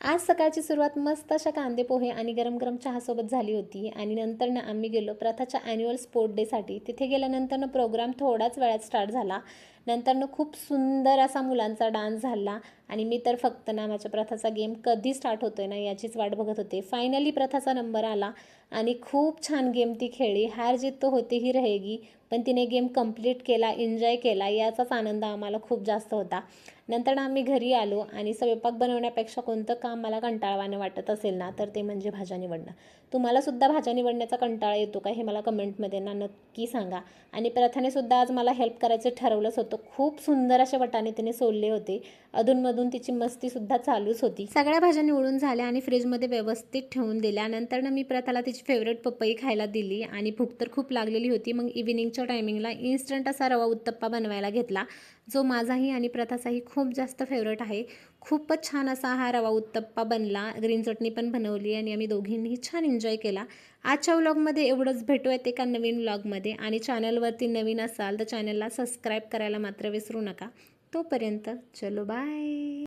आज सकाळची सुरुवात मस्त अशा कांदे पोहे आणि गरम गरम चहासोबत झाली होती. आणि नंतरनं आम्ही गेलो प्रथाच्या ॲन्युअल स्पोर्ट डेसाठी तिथे गेल्यानंतरनं प्रोग्राम थोडाच वेळात स्टार्ट झाला. नंतरनं खूप सुंदर असा मुलांचा डान्स झाला. आणि मी तर फक्त ना माझ्या प्रथाचा गेम कधी स्टार्ट होतोय ना याचीच वाट बघत होते. फायनली प्रथाचा नंबर आला आणि खूप छान गेम ती खेळली. हार जीत तो होती ही रहेगी पण तिने गेम कंप्लीट केला एन्जॉय केला याचाच आनंद आम्हाला खूप जास्त होता. नंतर आम्ही घरी आलो आणि स्वयंपाक बनवण्यापेक्षा कोणतं काम मला कंटाळवानं वाटत असेल ना तर ते म्हणजे भाज्या निवडणं. तुम्हालासुद्धा भाज्या निवडण्याचा कंटाळा येतो का हे मला कमेंटमध्ये ना नक्की सांगा. आणि प्रथाने सुद्धा आज मला हेल्प करायचं ठरवलंच होतं खूप सुंदर असे वटाणे तिने सोलले होते. अधूनमधून तिची मस्तीसुद्धा चालूच होती. सगळ्या भाज्या निवडून झाल्या आणि फ्रीजमध्ये व्यवस्थित ठेवून दिल्या. नंतर मी प्रथाला तिची फेवरेट पपई खायला दिली आणि भूक तर खूप लागलेली होती. मग इव्हिनिंगच्या टायमिंगला इन्स्टंट असा रवा उत्तप्पा बनवायला घेतला जो माझाही आणि प्रथाचाही खूप जास्त फेवरेट आहे. खूपच छान असा हा रवा उत्तप्पा बनला. ग्रीन चटणी पण बनवली आणि आम्ही दोघींनीही छान एन्जॉय केला. आजच्या व्लॉगमध्ये एवढंच. भेटू येते का नवीन व्लॉगमध्ये. आणि चॅनलवरती नवीन असाल तर चॅनलला सबस्क्राईब करायला मात्र विसरू नका. तोपर्यंत चलो बाय.